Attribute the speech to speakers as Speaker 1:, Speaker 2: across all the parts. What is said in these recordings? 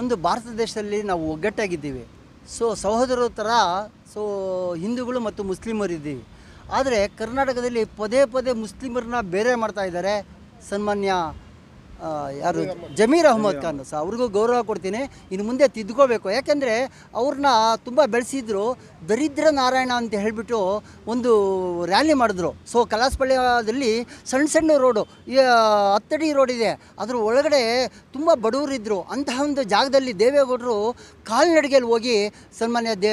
Speaker 1: ಒಂದು ಭಾರತ ದೇಶದಲ್ಲಿ ನಾವು ಒಗ್ಗಟ್ಟಾಗಿದ್ದೀವಿ. ಸೊ ಸಹೋದರ ಥರ ಸೊ ಹಿಂದೂಗಳು ಮತ್ತು ಮುಸ್ಲಿಮರು ಇದ್ದೀವಿ. ಆದರೆ ಕರ್ನಾಟಕದಲ್ಲಿ ಪದೇ ಪದೇ ಮುಸ್ಲಿಮರನ್ನ ಬೇರೆ ಮಾಡ್ತಾ ಇದ್ದಾರೆ. ಸನ್ಮಾನ್ಯ ಯಾರು? ಜಮೀರ್ ಅಹ್ಮದ್ ಖಾನ್ ಸಹ ಅವ್ರಿಗೂ ಗೌರವ ಕೊಡ್ತೀನಿ. ಇನ್ನು ಮುಂದೆ ತಿದ್ಕೋಬೇಕು. ಯಾಕೆಂದರೆ ಅವ್ರನ್ನ ತುಂಬ ಬೆಳೆಸಿದ್ರು. ದರಿದ್ರ ನಾರಾಯಣ ಅಂತ ಹೇಳಿಬಿಟ್ಟು ಒಂದು ರ್ಯಾಲಿ ಮಾಡಿದ್ರು. ಸೊ ಕಲಾಸಪಳ್ಯದಲ್ಲಿ ಸಣ್ಣ ಸಣ್ಣ ರೋಡು ಹತ್ತಡಿ ರೋಡ್ ಇದೆ. ಅದ್ರ ಒಳಗಡೆ ತುಂಬ ಬಡವರಿದ್ದರು ಅಂತಹ ಒಂದು ಜಾಗದಲ್ಲಿ ದೇವೇಗೌಡರು ಕಾಲ್ನಡಿಗೆಯಲ್ಲಿ ಹೋಗಿ ಸನ್ಮಾನ್ಯ ದೇ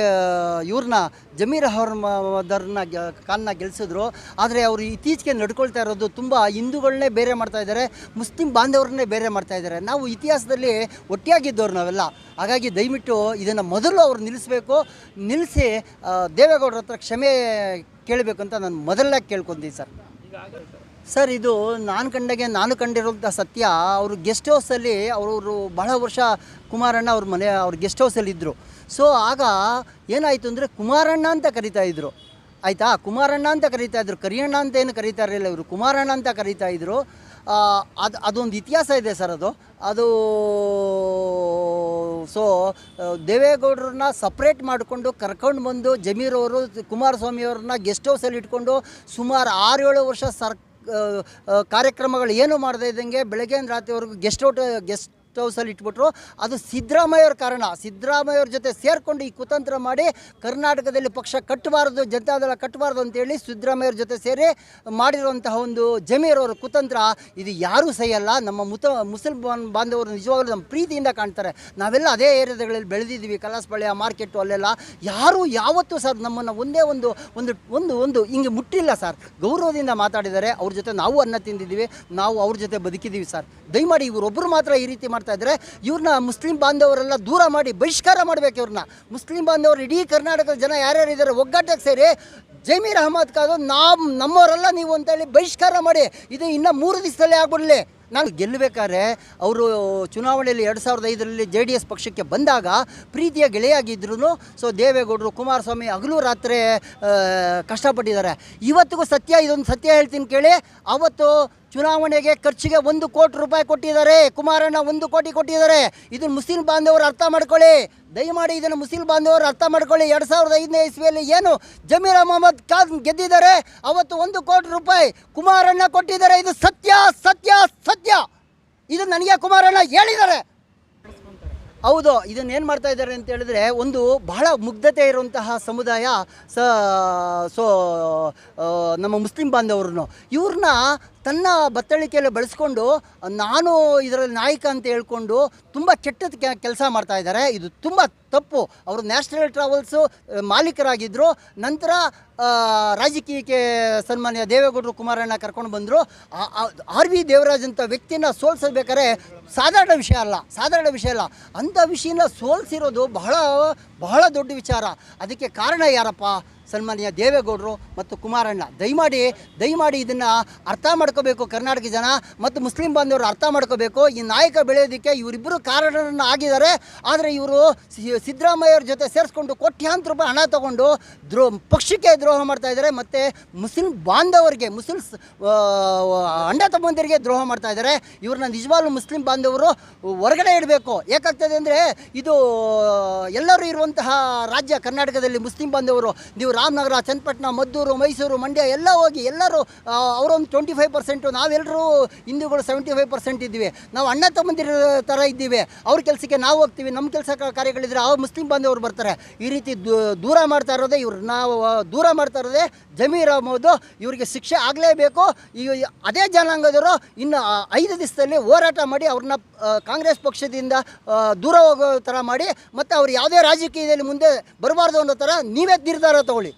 Speaker 1: ಇವ್ರನ್ನ ಜಮೀರ್ ಅಹ್ಮದರ್ನ ಖಾನ್ನ ಗೆಲ್ಲಿಸಿದ್ರು ಆದರೆ ಅವರು ಇತ್ತೀಚೆಗೆ ನಡ್ಕೊಳ್ತಾ ಇರೋದು ತುಂಬ ಹಿಂದೂಗಳನ್ನೇ ಬೇರೆ ಮಾಡ್ತಾ ಇದ್ದಾರೆ. ಮುಸ್ಲಿಂ ಬಾಂಧವರನ್ನೇ ಬೇರೆ ಮಾಡ್ತಾ ಇದ್ದಾರೆ. ನಾವು ಇತಿಹಾಸದಲ್ಲಿ ಒಟ್ಟಿಯಾಗಿದ್ದವ್ರು ನಾವೆಲ್ಲ. ಹಾಗಾಗಿ ದಯವಿಟ್ಟು ಇದನ್ನು ಮೊದಲು ಅವ್ರು ನಿಲ್ಲಿಸಬೇಕು. ನಿಲ್ಲಿಸಿ ದೇವೇಗೌಡರ ಹತ್ರ ಕ್ಷಮೆ ಕೇಳಬೇಕು ಅಂತ ನಾನು ಮೊದಲನೇ ಕೇಳ್ಕೊಂತೀನಿ ಸರ್. ಸರ್, ಇದು ನಾನು ಕಂಡಾಗೆ ನಾನು ಕಂಡಿರುವಂಥ ಸತ್ಯ, ಅವರು ಗೆಸ್ಟ್ ಹೌಸಲ್ಲಿ ಅವರು ಬಹಳ ವರ್ಷ ಕುಮಾರಣ್ಣ ಅವ್ರ ಮನೆ, ಅವ್ರ ಗೆಸ್ಟ್ ಹೌಸಲ್ಲಿ ಇದ್ದರು ಸೊ, ಆಗ ಏನಾಯಿತು ಅಂದರೆ ಕುಮಾರಣ್ಣ ಅಂತ ಕರಿತಾ ಇದ್ರು. ಆಯಿತಾ? ಕುಮಾರಣ್ಣ ಅಂತ ಕರೀತಾ ಇದ್ರು. ಕರಿಯಣ್ಣ ಅಂತ ಏನು ಕರೀತಾ ಇರಲಿಲ್ಲ ಇವರು. ಕುಮಾರಣ್ಣ ಅಂತ ಕರೀತಾ ಇದ್ರು. ಅದು, ಅದೊಂದು ಇತಿಹಾಸ ಇದೆ ಸರ್ ಅದು. ಅದು, ಸೊ ದೇವೇಗೌಡರನ್ನ ಸಪ್ರೇಟ್ ಮಾಡಿಕೊಂಡು ಕರ್ಕೊಂಡು ಬಂದು ಜಮೀರವರು ಅವರು, ಕುಮಾರಸ್ವಾಮಿ ಅವ್ರನ್ನ ಗೆಸ್ಟ್ ಹೌಸಲ್ಲಿ ಇಟ್ಕೊಂಡು ಸುಮಾರು ಆರು ಏಳು ವರ್ಷ ಸರ್ ಕಾರ್ಯಕ್ರಮಗಳು ಏನು ಮಾಡದೇ ಇದ್ದಂಗೆ ಬೆಳಗ್ಗೆಯಿಂದ ರಾತ್ರಿವರೆಗೂ ಗೆಸ್ಟ್ ಔಟ್ ಗೆಸ್ಟ್ ಹೌಸಲ್ಲಿ ಇಟ್ಬಿಟ್ರು. ಅದು ಸಿದ್ದರಾಮಯ್ಯವ್ರ ಕಾರಣ. ಸಿದ್ದರಾಮಯ್ಯವ್ರ ಜೊತೆ ಸೇರಿಕೊಂಡು ಈ ಕುತಂತ್ರ ಮಾಡಿ ಕರ್ನಾಟಕದಲ್ಲಿ ಪಕ್ಷ ಕಟ್ಟಬಾರದು, ಜನತಾದಳ ಕಟ್ಟಬಾರದು ಅಂತೇಳಿ ಸಿದ್ದರಾಮಯ್ಯವ್ರ ಜೊತೆ ಸೇರಿ ಮಾಡಿರುವಂತಹ ಒಂದು ಜಮೀರವರ ಕುತಂತ್ರ ಇದು ಯಾರೂ ಸಹಿಯಲ್ಲ ನಮ್ಮ ಮುತ ಮುಸಲ್ಮಾನ್ ಬಾಂಧವರು ನಿಜವಾಗ್ಲೂ ನಮ್ಮ ಪ್ರೀತಿಯಿಂದ ಕಾಣ್ತಾರೆ. ನಾವೆಲ್ಲ ಅದೇ ಏರಿಯಾಗಳಲ್ಲಿ ಬೆಳೆದಿದ್ದೀವಿ. ಕಲಾಸಪಾಳ್ಯ ಮಾರ್ಕೆಟು ಅಲ್ಲೆಲ್ಲ. ಯಾರೂ ಯಾವತ್ತೂ ಸರ್ ನಮ್ಮನ್ನು ಒಂದೇ ಒಂದು ಒಂದು ಒಂದು ಒಂದು ಹಿಂಗೆ ಮುಟ್ಟಿಲ್ಲ ಸರ್. ಗೌರವದಿಂದ ಮಾತಾಡಿದ್ದಾರೆ. ಅವ್ರ ಜೊತೆ ನಾವು ಅನ್ನ ತಿಂದಿದ್ದೀವಿ. ನಾವು ಅವ್ರ ಜೊತೆ ಬದುಕಿದ್ದೀವಿ ಸರ್. ದಯಮಾಡಿ ಇವರೊಬ್ಬರು ಮಾತ್ರ ಈ ರೀತಿ ಮಾಡ್ತಾ ಇದ್ದಾರೆ. ಇವ್ರನ್ನ ಮುಸ್ಲಿಂ ಬಾಂಧವರೆಲ್ಲ ದೂರ ಮಾಡಿ ಬಹಿಷ್ಕಾರ ಮಾಡಬೇಕು ಇವ್ರನ್ನ ಮುಸ್ಲಿಂ ಬಾಂಧವರು ಇಡೀ ಕರ್ನಾಟಕದ ಜನ ಯಾರ್ಯಾರು ಇದ್ದಾರೆ ಒಗ್ಗಟ್ಟಿಗೆ ಸೇರಿ ಜಮೀರ್ ಅಹಮದ್ ಖಾದು ನಾವು ನಮ್ಮವರೆಲ್ಲ ನೀವು ಅಂತೇಳಿ ಬಹಿಷ್ಕಾರ ಮಾಡಿ. ಇದು ಇನ್ನೂ ಮೂರು ದಿವಸದಲ್ಲೇ ಆಗ್ಬಿಡಲಿ. ನಾನು ಗೆಲ್ಲಬೇಕಾದ್ರೆ ಅವರು ಚುನಾವಣೆಯಲ್ಲಿ ಎರಡು ಸಾವಿರದ ಐದರಲ್ಲಿ ಜೆ ಡಿ ಎಸ್ ಪಕ್ಷಕ್ಕೆ ಬಂದಾಗ ಪ್ರೀತಿಯ ಗೆಳೆಯಾಗಿದ್ದರೂ ಸೊ ದೇವೇಗೌಡರು, ಕುಮಾರಸ್ವಾಮಿ ಹಗಲು ರಾತ್ರಿ ಕಷ್ಟಪಟ್ಟಿದ್ದಾರೆ. ಇವತ್ತಿಗೂ ಸತ್ಯ, ಇದೊಂದು ಸತ್ಯ ಹೇಳ್ತೀನಿ ಕೇಳಿ. ಅವತ್ತು ಚುನಾವಣೆಗೆ ಖರ್ಚಿಗೆ ಒಂದು ಕೋಟಿ ರೂಪಾಯಿ ಕೊಟ್ಟಿದ್ದಾರೆ. ಕುಮಾರಣ್ಣ ಒಂದು ಕೋಟಿ ಕೊಟ್ಟಿದ್ದಾರೆ. ಇದನ್ನು ಮುಸ್ಲಿಂ ಬಾಂಧವರು ಅರ್ಥ ಮಾಡ್ಕೊಳ್ಳಿ. ದಯಮಾಡಿ ಇದನ್ನು ಮುಸ್ಲಿಂ ಬಾಂಧವರು ಅರ್ಥ ಮಾಡ್ಕೊಳ್ಳಿ. ಎರಡು ಸಾವಿರದ ಐದನೇ ಇಸ್ವಿಯಲ್ಲಿ ಏನು ಜಮೀರ್ ಅಹಮದ್ ಖಾನ್ ಗೆದ್ದಿದ್ದಾರೆ? ಅವತ್ತು ಒಂದು ಕೋಟಿ ರೂಪಾಯಿ ಕುಮಾರಣ್ಣ ಕೊಟ್ಟಿದ್ದಾರೆ. ಇದು ಸತ್ಯ ಸತ್ಯ ಸತ್ಯ. ಇದು ನನಗೆ ಕುಮಾರಣ್ಣ ಹೇಳಿದ್ದಾರೆ. ಹೌದು, ಇದನ್ನ ಏನು ಮಾಡ್ತಾ ಇದ್ದಾರೆ ಅಂತ ಹೇಳಿದ್ರೆ, ಒಂದು ಬಹಳ ಮುಗ್ಧತೆ ಇರುವಂತಹ ಸಮುದಾಯ, ಸ, ಸೊ ನಮ್ಮ ಮುಸ್ಲಿಂ ಬಾಂಧವ್ರನ್ನು. ಇವ್ರನ್ನ ತನ್ನ ಬತ್ತಳಿಕೆಯಲ್ಲಿ ಬಳಸ್ಕೊಂಡು, ನಾನು ಇದರಲ್ಲಿ ನಾಯಕ ಅಂತ ಹೇಳ್ಕೊಂಡು ತುಂಬ ಕೆಟ್ಟದ ಕೆಲಸ ಮಾಡ್ತಾ ಇದ್ದಾರೆ. ಇದು ತುಂಬ ತಪ್ಪು. ಅವರು ನ್ಯಾಷನಲ್ ಟ್ರಾವೆಲ್ಸು ಮಾಲೀಕರಾಗಿದ್ದರು ನಂತರ ರಾಜಕೀಯಕ್ಕೆ ಸನ್ಮಾನ್ಯ ದೇವೇಗೌಡರು ಕುಮಾರಣ್ಣ ಕರ್ಕೊಂಡು ಬಂದರು. ಆರ್ ವಿ ದೇವರಾಜ್ ಅಂತ ವ್ಯಕ್ತಿನ ಸೋಲ್ಸಬೇಕಾದ್ರೆ ಸಾಧಾರಣ ವಿಷಯ ಅಲ್ಲ. ಸಾಧಾರಣ ವಿಷಯ ಅಲ್ಲ. ಅಂಥ ವಿಷಯನ ಸೋಲ್ಸಿರೋದು ಬಹಳ ಬಹಳ ದೊಡ್ಡ ವಿಚಾರ. ಅದಕ್ಕೆ ಕಾರಣ ಯಾರಪ್ಪ? ಸನ್ಮಾನ್ಯ ದೇವೇಗೌಡರು ಮತ್ತು ಕುಮಾರಣ್ಣ. ದಯಮಾಡಿ ದಯಮಾಡಿ ಇದನ್ನು ಅರ್ಥ ಮಾಡ್ಕೋಬೇಕು ಕರ್ನಾಟಕ ಜನ ಮತ್ತು ಮುಸ್ಲಿಂ ಬಾಂಧವರು ಅರ್ಥ ಮಾಡ್ಕೋಬೇಕು. ಈ ನಾಯಕ ಬೆಳೆಯೋದಕ್ಕೆ ಇವರಿಬ್ಬರು ಕಾರಣರನ್ನು ಆಗಿದ್ದಾರೆ. ಆದರೆ ಇವರು ಸಿದ್ದರಾಮಯ್ಯವ್ರ ಜೊತೆ ಸೇರಿಸ್ಕೊಂಡು ಕೋಟ್ಯಾಂತರ ರೂಪಾಯಿ ಹಣ ತಗೊಂಡು ದ್ರೋ, ಪಕ್ಷಕ್ಕೆ ದ್ರೋಹ ಮಾಡ್ತಾ ಇದ್ದಾರೆ ಮತ್ತು ಮುಸ್ಲಿಂ ಬಾಂಧವರಿಗೆ ಮುಸ್ಲಿಮ್ಸ್ ಅಂಡ ತಮ್ಮಂದಿರಿಗೆ ದ್ರೋಹ ಮಾಡ್ತಾ ಇದ್ದಾರೆ. ಇವ್ರನ್ನ ನಿಜವಾಗ್ಲೂ ಮುಸ್ಲಿಂ ಬಾಂಧವರು ಹೊರಗಡೆ ಇಡಬೇಕು. ಯಾಕಾಗ್ತದೆ ಅಂದರೆ ಇದು ಎಲ್ಲರೂ ಇರುವಂತಹ ರಾಜ್ಯ ಕರ್ನಾಟಕದಲ್ಲಿ ಮುಸ್ಲಿಂ ಬಾಂಧವರು, ನೀವು ರಾಮನಗರ, ಚನ್ನಪಟ್ಟಣ, ಮದ್ದೂರು, ಮೈಸೂರು, ಮಂಡ್ಯ ಎಲ್ಲ ಹೋಗಿ ಎಲ್ಲರೂ ಅವರೊಂದು ಟ್ವೆಂಟಿ ಫೈವ್ ಪರ್ಸೆಂಟು ನಾವೆಲ್ಲರೂ ಹಿಂದೂಗಳು ಸೆವೆಂಟಿ ಫೈವ್ ಪರ್ಸೆಂಟ್ ಇದ್ದೀವಿ. ನಾವು ಅಣ್ಣ ತಮ್ಮಂದಿರ ಥರ ಇದ್ದೀವಿ. ಅವ್ರ ಕೆಲಸಕ್ಕೆ ನಾವು ಹೋಗ್ತೀವಿ. ನಮ್ಮ ಕೆಲಸ ಕಾರ್ಯಗಳಿದ್ರೆ ಆ ಮುಸ್ಲಿಂ ಬಾಂಧವರು ಬರ್ತಾರೆ. ಈ ರೀತಿ ದೂರ ಮಾಡ್ತಾ ಇರೋದೇ ಇವ್ರು. ನಾವು ದೂರ ಮಾಡ್ತಾ ಇರೋದೇ ಜಮೀರ್ ಅಹಮದು. ಇವರಿಗೆ ಶಿಕ್ಷೆ ಆಗಲೇಬೇಕು. ಈ ಅದೇ ಜನಾಂಗದವರು ಇನ್ನು ಐದು ದಿವಸದಲ್ಲಿ ಹೋರಾಟ ಮಾಡಿ ಅವ್ರನ್ನ ಕಾಂಗ್ರೆಸ್ ಪಕ್ಷದಿಂದ ದೂರ ಹೋಗೋ ಥರ ಮಾಡಿ, ಮತ್ತು ಅವ್ರು ಯಾವುದೇ ರಾಜಕೀಯದಲ್ಲಿ ಮುಂದೆ ಬರಬಾರ್ದು ಅನ್ನೋ ಥರ ನೀವೇ ನಿರ್ಧಾರ ತಗೊಳ್ಳಿ.